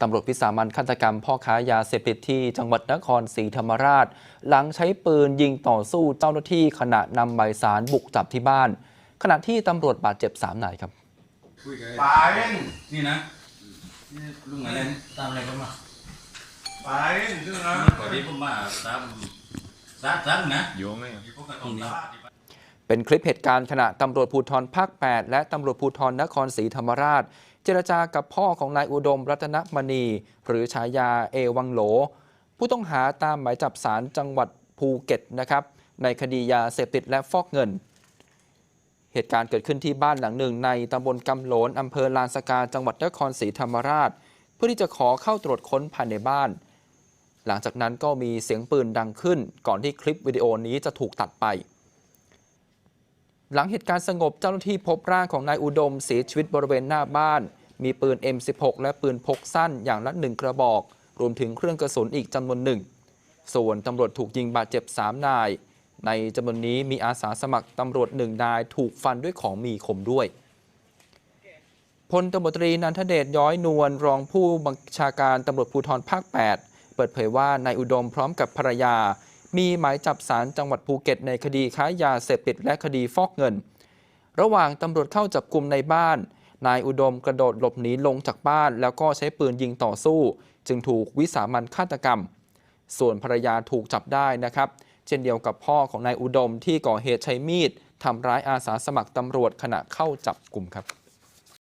ตำรวจวิสามันฆาตกรรมพ่อค้ายาเสพติดที่จังหวัดนครศรีธรรมราช หลังใช้ปืนยิงต่อสู้เจ้าหน้าที่ขณะนำใบสารบุกจับที่บ้าน ขณะที่ตำรวจบาดเจ็บ3นายครับคุยกันไปเล่นนี่นะนี่ลุงอะไรตามอะไรกันมาไปเล่นซึ่งนะก่อนที่ผมมาตามตามตามนะโยงไงที่พวกกระตุ้นตาม เป็นคลิปเหตุการณ์ขณะตำรวจภูธรภาค 8 และตำรวจภูธรนครศรีธรรมราช เจรจากับพ่อของนายอุดมรัตนมณี หรือฉายาเอวังโหล ผู้ต้องหาตามหมายจับศาลจังหวัดภูเก็ตนะครับ ในคดียาเสพติดและฟอกเงิน เหตุการณ์เกิดขึ้นที่บ้านหลังหนึ่ง ในตำบลกำโหลนอำเภอลานสกาจังหวัดนครศรีธรรมราช เพื่อที่จะขอเข้าตรวจค้นภายในบ้าน หลังจากนั้นก็มีเสียงปืนดังขึ้น ก่อนที่คลิปวิดีโอนี้จะถูกตัดไป หลังเหตุการณ์สงบเจ้าหน้าที่พบร่างของนายอุดมเสียชีวิตบริเวณหน้าบ้าน มีปืน M16 และปืนพกสั้นอย่างละหนึ่งกระบอก รวมถึงเครื่องกระสุนอีกจำนวนหนึ่ง ส่วนตำรวจถูกยิงบาดเจ็บ 3 นาย ในจำนวนนี้มีอาสาสมัครตำรวจหนึ่งนายถูกฟันด้วยของมีคมด้วยพลตำรวจตรีนันทเดชย้อยนวลรองผู้บัญชาการตำรวจภูธรภาค 8 เปิดเผยว่านายอุดมพร้อมกับภรรยา มีหมายจับศาลจังหวัดภูเก็ตในคดีค้ายาเสพติดและคดีฟอกเงิน ระหว่างตำรวจเข้าจับกลุ่มในบ้าน นายอุดมกระโดดหลบหนีลงจากบ้าน แล้วก็ใช้ปืนยิงต่อสู้ จึงถูกวิสามันฆาตกรรม ส่วนภรรยาถูกจับได้นะครับ เช่นเดียวกับพ่อของนายอุดมที่ก่อเหตุใช้มีดทำร้ายอาสาสมัครตำรวจขณะเข้าจับกลุ่มครับ